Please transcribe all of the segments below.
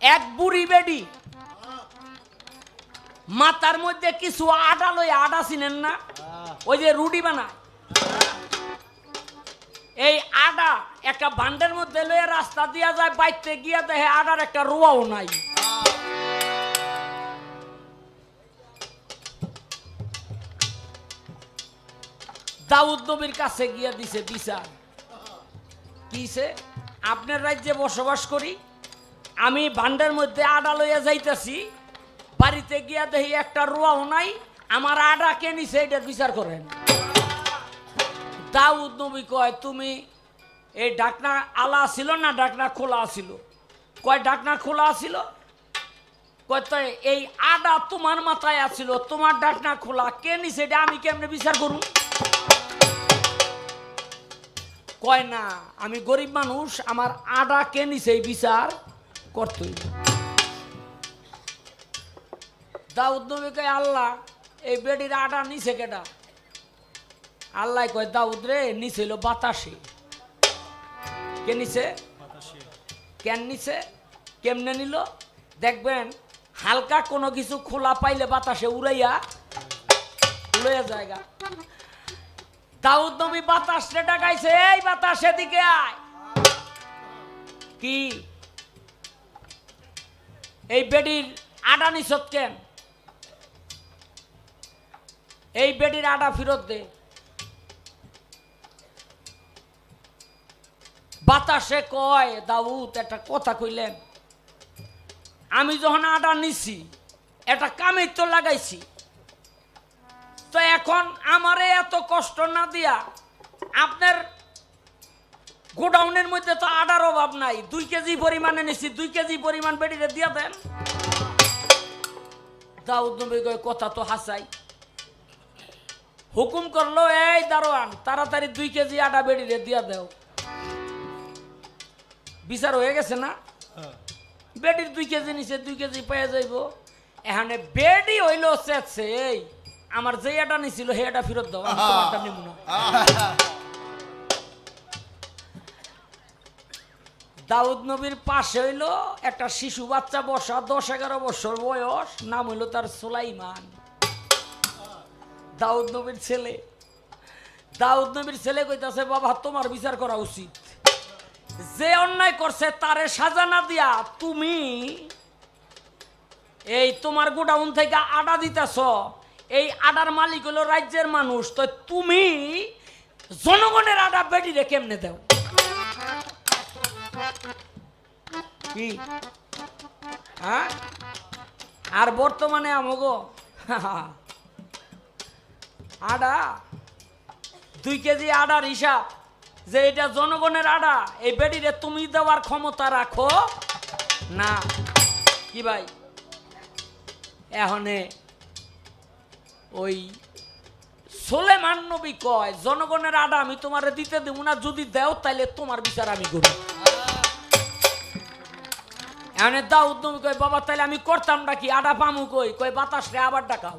এক বুড়ি বেডি। মাথার মধ্যে কিছু আটা লই আটা চিনেন না? ওই যে রুটি বানায়। এই আটা একটা ভান্ডের মধ্যে লয়ে রাস্তা দিয়া যায়, বাইতে গিয়া দেখে আটার একটা রোয়াও নাই। দাউদ নবীর কাছে গিয়া দিছে বিচার। কিসে আপনার রাজ্যে বসবাস করি। আমি ভান্ডার মধ্যে আডা লইয়া যাইতেছি, বাড়িতে গিয়া দেখি একটা রোয়াও নাই, আমার আডা কে নিছে এটার বিচার করেন। দাউদ নবী কয়, তুমি এই ডাকনা আলা ছিল না ডাকনা খোলা ছিল? কয়, ডাকনা খোলা ছিল? কয় এই আডা তোমার মাথায় আছিল, তোমার ডাকনা খোলা, কে নিছে এটা আমি কেমনে বিচার করুন কয়, না, আমি গরিব মানুষ, আমার আডা কে নিছে এই বিচার? করতে হইবে। দাউদ নবী কয় আল্লাহ এই বেডির আটা নিছে কেটা আল্লাহ কয় দাউদ রে নিছিল বাতাসে। কে নিছে? কেন নিছে? কেমনে নিল? দেখবেন হালকা কোনো কিছু খোলা পাইলে বাতাসে উড়াইয়া উড়াইয়া জায়গা দাউদ নবী বাতাস রে ডাকাইছে এই বাতাস এদিকে আয়। কি? এই বেডির আডা নিছত কেন? এই বেডির আডা ফেরত দে। বাতাসে কয়, দাউদ, একটা কথা কইলেন। আমি যখন আডা নিছি, একটা কামে তো লাগাইছি। তো এখন আমারে এত কষ্ট না দিয়া আপনার গোডাউনের মধ্যে তো আডার অভাব নাই। দুই কেজি পরিমাণে নিছি দুই কেজি পরিমাণ বেডিরে দিয়া দেন। দাউদ নবী কয় কথা তো হাসাই। হুকুম করল এই দারোয়ান তাড়াতাড়ি দুই কেজি আটা বেডিরে দিয়া দেও। বিচার হয়ে গেছে না? বেডির দুই কেজি নিচে দুই কেজি পেয়ে যাইব। এখানে বেডি হইল এই আমার যে এটা নিছিল হে এটা ফেরত দাও আমি নিব না। দাউদ নবীর পাশে হইল একটা শিশু বাচ্চা বসা, দশ এগারো বছর বয়স, নাম হইল তার সোলাইমান। দাউদ নবীর ছেলে। দাউদ নবীর ছেলে কইতাছে, বাবা, তোমার বিচার করা উচিত। যে অন্যায় করছে তারে সাজা না দিয়া তুমি এই তোমার গোডাউন থেকে আডা দিতেছ। এই আডার মালিক হলো রাজ্যের মানুষ। তো তুমি জনগণের আডা বেটিরে কেমনে দাও? কি? হ্যাঁ আর বর্তমানে আমগো, আডা? দুই কেজি আডার হিসাব, যে এটা জনগণের আডা, এই বেডিরে তুমি দেওয়ার ক্ষমতা রাখো? না। কি ভাই? এখনে ওই সোলেমান নবী কয়, জনগণের আডা আমি তোমারে দিতে দেব না, যদি দেও তাইলে তোমার বিচার আমি করি। এখানে দাউদ নবী কয় বাবা, তাইলে আমি করতাম ডাকি আডা পামু কই? কয় বাতাস রে আবার ডাকাও।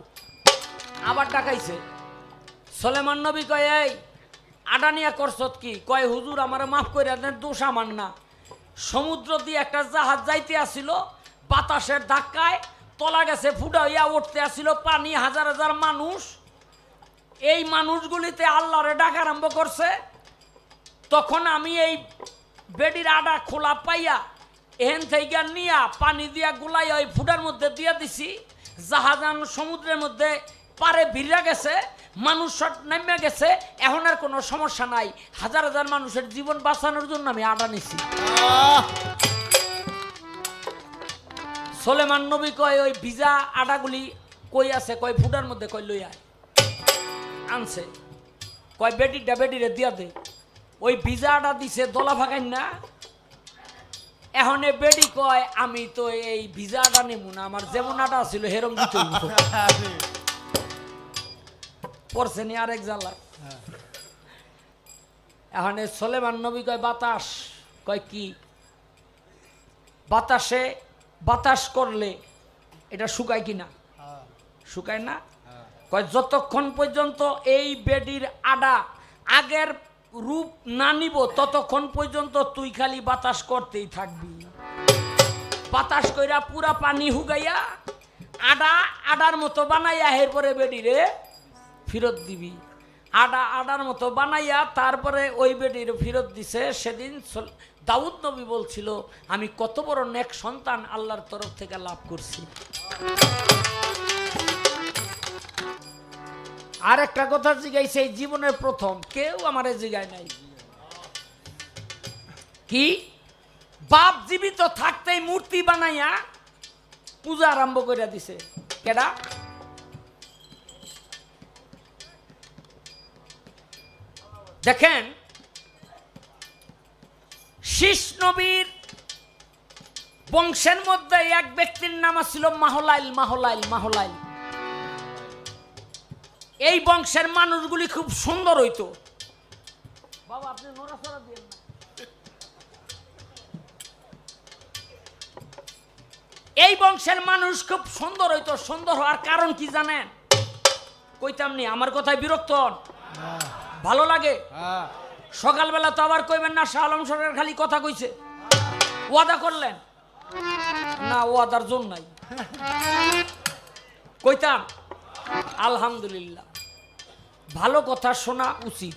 আবার ডাকাইছে। সোলেমান নবী কয়, এই আডা নিয়ে করছত কি? কয়, হুজুর, আমার মাফ করে দেন, দোষ আমার না। সমুদ্র দিয়ে একটা জাহাজ যাইতে আসিল, বাতাসের ধাক্কায় তলা গেছে, ফুটা হইয়া উঠতে আসিল, পানি হাজার হাজার মানুষ। এই মানুষগুলিতে আল্লাহরে ডাক আরম্ভ করছে। তখন আমি এই বেডির আডা খোলা পাইয়া এহেন থেকে নিয়া পানি দিয়া গুলাই ওই ফুটার মধ্যে দিয়া দিছি। জাহাজান সমুদ্রের মধ্যে পারে ভিড়া গেছে মানুষ সব নেমে গেছে এখন আর কোনো সমস্যা নাই। হাজার হাজার মানুষের জীবন বাঁচানোর জন্য আমি আডা নিছি। সোলেমান নবী কয় ওই ভিজা আডাগুলি কই আছে? কয় ফুটার মধ্যে কয় লই আয়। আনছে। কয় বেটিটা বেটিরে দিয়া দে। ওই ভিজা আডা দিছে দলা ফাঁকাই না এখন বেডি কয় আমি তো এই ভিজা আডা নেব না আমার যেমন আটা ছিল হেরম দিতে পড়ছে নি আরেক জ্বালা। এখন সোলেমান নবী কয় বাতাস। কয় কি? বাতাসে বাতাস করলে এটা শুকায় কিনা? শুকায় না? কয় যতক্ষণ পর্যন্ত এই বেডির আডা আগের রূপ না নিব, ততক্ষণ পর্যন্ত তুই খালি বাতাস করতেই থাকবি। বাতাস কইরা পুরা পানি হুগাইয়া আডা আডার মতো বানাইয়া এরপরে বেডি রে ফেরত দিবি। আডা আডার মতো বানাইয়া তারপরে ওই বেডির ফেরত দিছে। সেদিন দাউদ নবী বলছিল, আমি কত বড় নেক সন্তান আল্লাহর তরফ থেকে লাভ করছি। আর একটা কথা জিগাইছে, এই জীবনের প্রথম। কেউ আমারে জিগায় নাই। কি? বাপ জীবিত থাকতেই মূর্তি বানাইয়া পূজা আরম্ভ করে দিছে। কেডা? দেখেন, শীষ নবীর বংশের মধ্যে এক ব্যক্তির নাম ছিল মাহলাইল মাহলাইল মাহলাইল। এই বংশের মানুষগুলি খুব সুন্দর হইতো। বাবা আপনি নড়াচড়া দিয়েন এই বংশের মানুষ খুব সুন্দর হইতো সুন্দর হওয়ার কারণ কি জানেন? কইতাম নি আমার কথায় বিরক্ত হন। ভালো লাগে? সকালবেলা তো আবার কইবেন না শাহ আলম সরকার খালি কথা কইছে। ওয়াদা করলেন? না ওয়াদার জন্য নাই। কইতাম আলহামদুলিল্লাহ। ভালো কথা শোনা উচিত।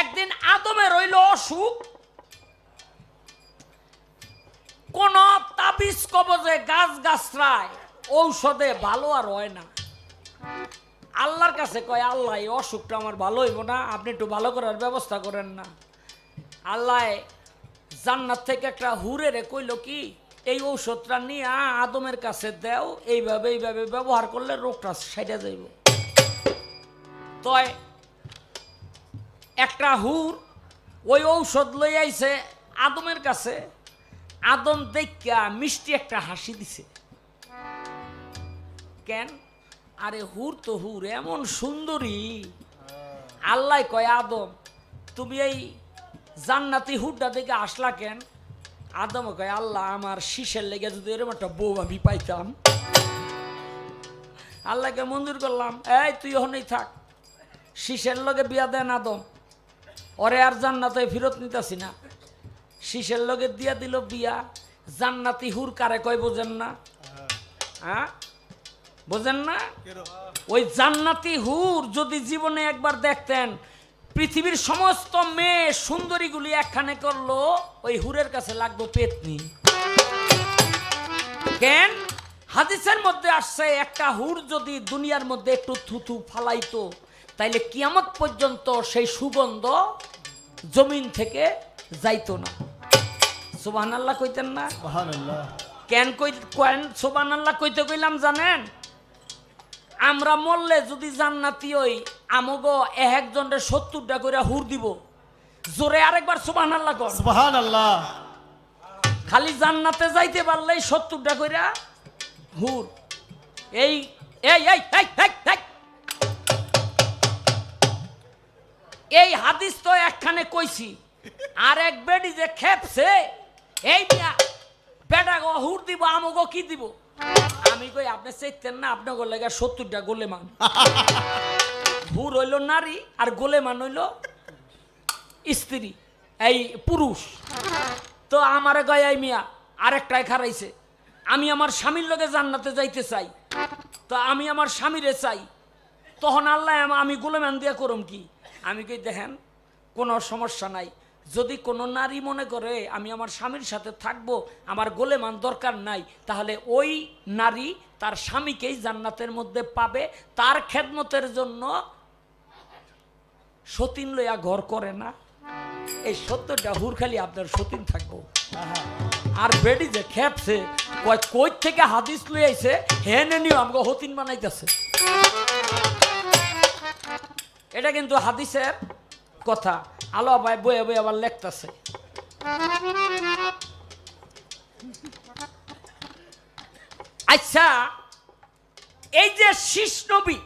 একদিন আদমে রইল অসুখ। কোন তাবিজ কবজে গাছ গাছরায় ঔষধে ভালো আর হয় না। আল্লাহর কাছে কয়, আল্লাহ, এই অসুখটা আমার ভালো হইব না, আপনি একটু ভালো করার ব্যবস্থা করেন না। আল্লাহ জান্নাত থেকে একটা হুরে রে কইল কি এই ঔষধটা নিয়ে আদমের কাছে দেও, এইভাবে এইভাবে ব্যবহার করলে রোগটা সেরে যাইব। তয়, একটা হুর ওই ঔষধ লই আইছে আদমের কাছে, আদম দেখা মিষ্টি একটা হাসি দিছে। কেন? আরে হুর তো হুর, এমন সুন্দরী। আল্লাহ কয়, আদম, তুমি এই জান্নাতি হুরটা দেখে আসলা কেন? আদম কয় আল্লাহ আমার শীষের লেগে যদি এরকম একটা বউ আমি পাইতাম। আল্লাহকে মঞ্জুর করলাম এই তুই ওখানেই থাক। শীষের লগে বিয়া দেন আদম। ওরে আর জান্নাতে ফিরত নিতেছি না। শীষের লগে দিয়া দিল বিয়া। জান্নাতি হুর কারে কয় বোঝেন না? হ্যাঁ বোঝেন না? ওই জান্নাতি হুর যদি জীবনে একবার দেখতেন পৃথিবীর সমস্ত মেয়ে সুন্দরীগুলি একখানে করল ওই হুরের কাছে লাগতো পেতনি। কেন? হাদিসের মধ্যে আসছে একটা হুর যদি দুনিয়ার মধ্যে একটু থুথু ফালাইতো তাইলে কিয়ামত পর্যন্ত সেই সুগন্ধ জমিন থেকে যাইতো না। সুবাহ আল্লাহ কইতেন না? কেন কই কেন সোবান আল্লাহ কইতে কইলাম জানেন? আমরা মরলে যদি জান্নাতি ওই আমগো এক একজনের সত্তরটা করে হুর দিব। জোরে আরেকবার সোবান আল্লাহ কর। সুবহান আল্লাহ খালি জান্নাতে যাইতে পারলেই সত্তরটা করে হুর। এই এই এই এই, এই, এই। এই হাদিস তো একখানে কইছি। আর এক বেডি যে খেপছে এই মিয়া বেটা গো হুর দিব আমগো কি দিব? আমি কই আপনি চাইতেন না আপনার গোলে সত্তরটা গোলে মান হুর হইল নারী আর গোলে মান হইল স্ত্রী, এই পুরুষ। তো আমারে গয়াই মিয়া আরেকটাই খারাইছে আমি আমার স্বামীর লগে জান্নাতে যাইতে চাই। তো আমি আমার স্বামীরে চাই। তখন আল্লাহ আম- আমি গোলেমান দিয়া করম কি? আমি কি দেখেন, কোনো সমস্যা নাই। যদি কোনো নারী মনে করে আমি আমার স্বামীর সাথে থাকব, আমার গোলেমান দরকার নাই, তাহলে ওই নারী তার স্বামীকেই জান্নাতের মধ্যে পাবে, তার খেদমতের জন্য সতীন লইয়া ঘর করে না। এই সত্যটা হুরখালি আপনার সতীন থাকব। আর বেডি যে খেপছে কই থেকে হাদিস লই আইছে, হেনে আমাকে হতিন বানাইতেছে। এটা কিন্তু হাদিসের কথা। আলো ভাই বয়ে বয়ে আবার লেখতেছে। আচ্ছা এই যে শীষ নবী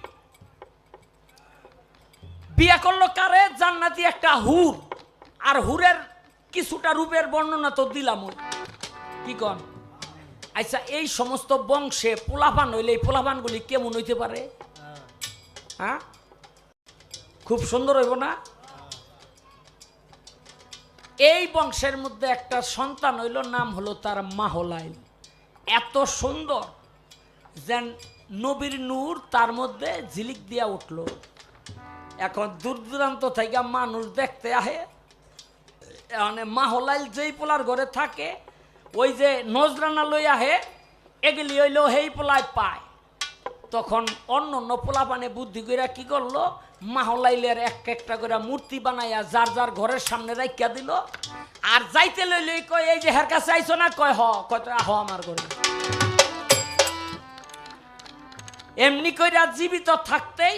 বিয়ে করল কারে? জান্নাতি একটা হুর। আর হুরের কিছুটা রূপের বর্ণনা তো দিলাম কি কন? আচ্ছা এই সমস্ত বংশে পোলাপান হইলে এই পোলাপানগুলি কেমন হইতে পারে? হ্যাঁ? খুব সুন্দর হইব না? এই বংশের মধ্যে একটা সন্তান হইল, নাম হলো তার মাহলাইল এত সুন্দর যেন নবীর নূর তার মধ্যে ঝিলিক দিয়া উঠল। এখন দূর দূরান্ত থেকে মানুষ দেখতে আহে। মানে মাহলাইল যেই পোলার ঘরে থাকে, ওই যে নজরানা লই আহে, এগুলি হইলেও সেই পোলায় পায়। তখন অন্য অন্য পোলাপানে বুদ্ধি কইরা কি করল? মাহলাইলের এক একটা করে মূর্তি বানাইয়া যার যার ঘরের সামনে রাখিয়া দিল। আর যাইতে লইলে কয়, এই যে হের কাছে আইছো না? কয়, হ। কয় আহ আমার ঘরে। এমনি কইরা জীবিত থাকতেই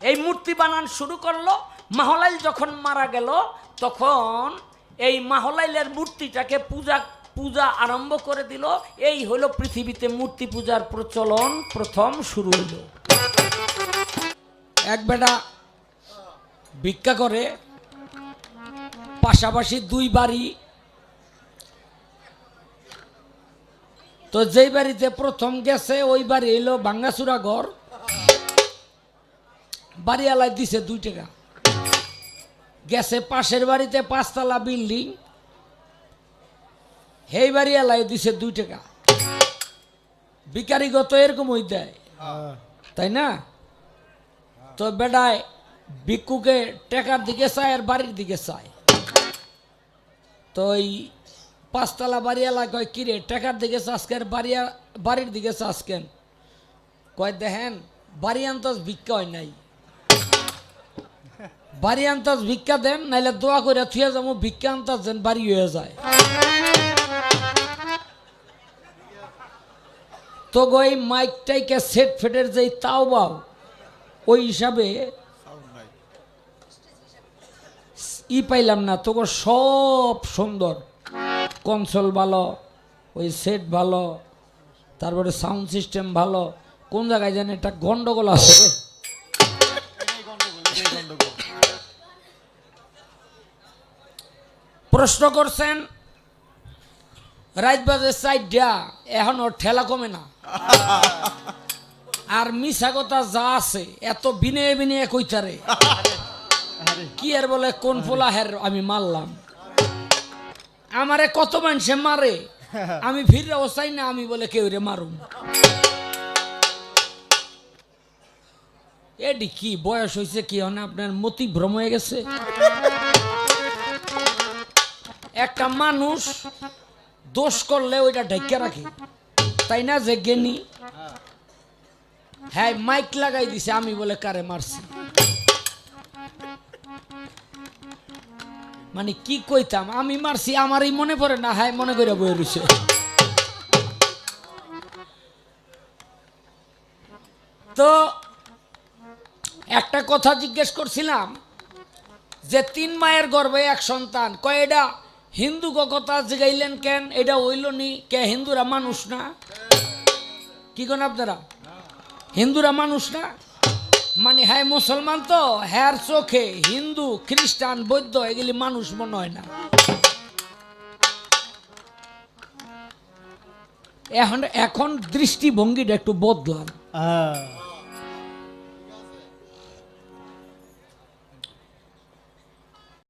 এই মূর্তি বানান শুরু করল, মাহলাইল যখন মারা গেল, তখন এই মাহলাইলের মূর্তিটাকে পূজা পূজা আরম্ভ করে দিল। এই হলো পৃথিবীতে মূর্তি পূজার প্রচলন প্রথম শুরু হলো। এক বেটা ভিক্ষা করে, পাশাপাশি দুই বাড়ি। তো যেই বাড়িতে প্রথম গেছে, ওই বাড়ি এলো ভাঙ্গাচুরা ঘর। বাড়িওয়ালায় দিছে দুই টাকা। গেছে পাশের বাড়িতে পাঁচতলা বিল্ডিং, সেই বাড়িওয়ালায় দিছে দুই টাকা। বিকারিগত এরকম হই দেয়, তাই না? তো বেডায় ভিক্ষুকে টেকার দিকে চায় আর বাড়ির দিকে চায়। তো ওই পাঁচতলা বাড়িওয়ালা কয়, কিরে, টেকার দিকে চাষকেন বাড়িয়া বাড়ির দিকে চাষকেন কয়, দেখেন বাড়ি আন্তাজ ভিক্ষা হয় নাই। বাড়ি আন্তাজ ভিক্ষা দেন, নাইলে দোয়া করে থুয়ে যাব, ভিক্ষা আন্তাজ দেন বাড়ি হয়ে যায়। তো গই মাইক টাইকে সেট ফেটের যেই তাও বাও, ওই হিসাবে ই পাইলাম না। তোকে সব সুন্দর। কনসোল ভালো, ওই সেট ভালো, তারপরে সাউন্ড সিস্টেম ভালো। কোন জায়গায় জানি একটা গন্ডগোল আছে প্রশ্ন করছেন, রাত বাজে চারটা, এখন ওর ঠেলা কমে না। আর মিশা কথা যা আছে, এত বিনে বিনে কইতারে। কি আর বলে, কোন পোলা হের, আমি মারলাম। আমারে কত মানুষে মারে, আমি ফিরে চাই না, আমি বলে কেউ রে মারুম। এডি কি বয়স হয়েছে কি মানে আপনার মতি ভ্রম হয়ে গেছে? একটা মানুষ দোষ করলে ওইটা ঢেকে রাখে। তাই না যে জ্ঞানী হ্যাঁ মাইক লাগাই দিছে, আমি বলে কারে মারছি? মানে কি কইতাম, আমি মারছি, আমারই মনে পড়ে না হ্যাঁ মনে করে বয়ে রয়েছে তো একটা কথা জিজ্ঞেস করছিলাম যে, তিন মায়ের গর্ভে এক সন্তান কয় এটা হিন্দু কথা জিগাইলেন কেন? এটা হইল নি কে? হিন্দুরা মানুষ না? কি কোন আপনারা? হিন্দুরা মানুষ না? মানে হ্যাঁ মুসলমান তো হ্যার চোখে হিন্দু, খ্রিস্টান, বৌদ্ধ, এগুলি মানুষ মনে হয় না। এখন এখন দৃষ্টিভঙ্গিটা একটু বদলান। হ্যাঁ।